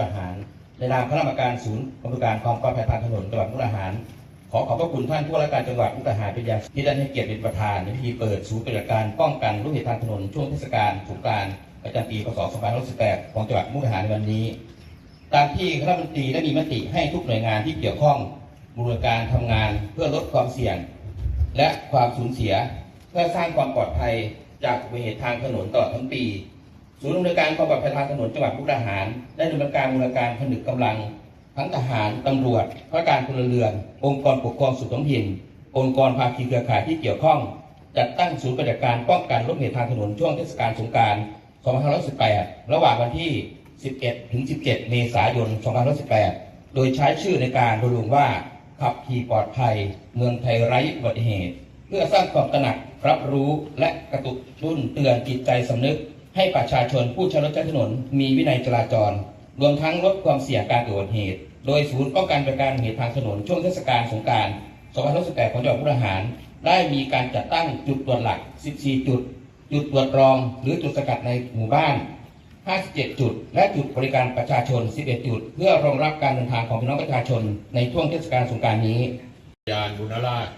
ดาหาร ในนามคณะกรรมการศูนย์บริการความปลอดภัยทางถนนจังหวัดมุกดาหาร ขอขอบพระคุณท่านผู้ว่าราชการจังหวัดมุกดาหารเป็นอย่างที่ได้ให้เกียรติเป็นประธานในพิธีเปิดศูนย์ปฏิบัติการป้องกันอุบัติเหตุทางถนนช่วงเทศกาลสงกรานต์ประจำปีพศ 2568 ของจังหวัดมุกดาหารในวันนี้ ตามที่คณะรัฐมนตรีได้มีมติให้ทุกหน่วยงานที่เกี่ยวข้องบูรณาการทำงานเพื่อลดความเสี่ยง และความสูญเสีย เพื่อสร้างความปลอดภัยจากอุบัติเหตุทางถนนตลอดทั้งปี ศูนย์อำนวยการความปลอดภัยทางถนนจังหวัดมุกดาหาร ได้ดำเนินการบูรณาการผนึกกำลัง ทั้งทหารตำรวจข้าราชการพลเรือน องค์กรปกครองส่วนท้องถิ่น องค์กรภาคีเครือข่ายที่เกี่ยวข้อง จัดตั้งศูนย์ปฏิบัติการป้องกันอุบัติเหตุทางถนนช่วงเทศกาลสงกรานต์2518 ระหว่างวันที่ 11 ถึง 17 เมษายน 2518 โดยใช้ชื่อในการรณรงค์ว่า ขับขี่ปลอดภัย เมืองไทยไร้อุบัติเหตุ เพื่อสร้างความตระหนักรับรู้และกระตุกรุ่นเตือนจิตใจสำนึก ให้ประชาชนผู้ใช้รถใช้ถนน มีวินัยจราจร รวมทั้งลดความเสี่ยงการเกิดอุบัติเหตุ โดยศูนย์ป้องกันบริการเหตุทางถนนช่วงเทศกาลสงกราร2518ของจังหวัดมุกดาหาร ได้มีการจัดตั้งจุดตรวจหลัก 14 จุด จุดตรวจรอง หรือจุดสกัดในหมู่บ้าน 57 จุด และจุดบริการประชาชน 11 จุด เพื่อรองรับการเดินทางของพี่น้องประชาชนในช่วงเทศกาลสงการนี้ ยานบุญราช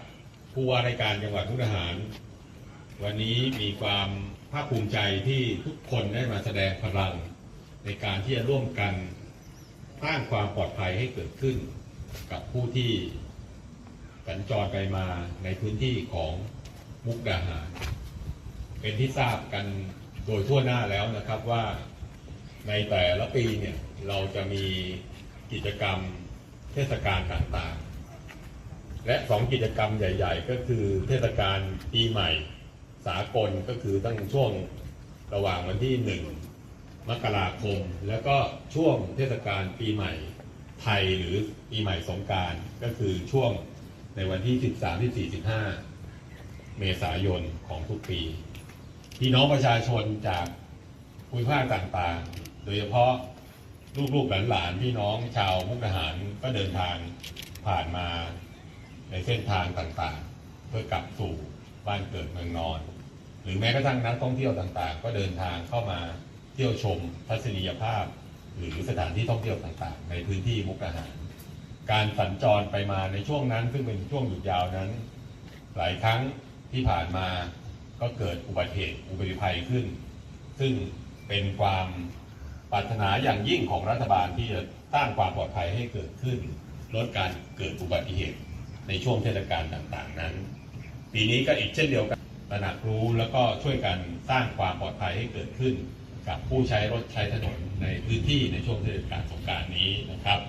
ผู้ว่าราชการจังหวัดมุกดาหาร วันนี้มีความ ภาคภูมิใจที่ทุกคนได้มาแสดงพลัง ในการที่จะร่วมกันสร้างความปลอดภัยให้เกิดขึ้น กับผู้ที่สัญจรไปมาในพื้นที่ของมุกดาหาร เป็นที่ทราบกันโดยทั่วหน้าแล้วนะครับว่าในแต่ละปีเนี่ยเราจะมีกิจกรรมเทศกาลต่างๆ และสองกิจกรรมใหญ่ ๆ ก็คือเทศกาลปีใหม่ สากลก็คือตั้งช่วงระหว่างวันที่หนึ่งมกราคม แล้วก็ช่วงเทศกาลปีใหม่ไทยหรือปีใหม่สงการก็คือช่วงในวันที่ 13ที่45เมษายนของทุกปี พี่น้องประชาชนจากภูมิภาคต่างๆ โดยเฉพาะลูกๆหลานๆพี่น้องชาวมุกดาหารก็เดินทางผ่านมาในเส้นทางต่างๆ เพื่อกลับสู่ บ้านเกิดเมืองนอน หรือแม้กระทั่งนักท่องเที่ยวต่างๆ ก็เดินทางเข้ามาเที่ยวชมทัศนียภาพ หรือสถานที่ท่องเที่ยวต่างๆ ในพื้นที่มุกดาหาร การสัญจรไปมาในช่วงนั้น ซึ่งเป็นช่วงหยุดยาวนั้น หลายครั้งที่ผ่านมาก็เกิดอุบัติเหตุอุบัติภัยขึ้น ซึ่งเป็นความปรารถนาอย่างยิ่งของรัฐบาลที่จะสร้างความปลอดภัยให้เกิดขึ้น ลดการเกิดอุบัติเหตุในช่วงเทศกาลต่างๆ ปีนี้ก็อีกเช่นเดียวกันตระหนักรู้แล้วก็ช่วยกันสร้างความปลอดภัยให้เกิดขึ้น กับผู้ใช้รถใช้ถนนในพื้นที่ในช่วงเทศกาลสงการนี้นะครับ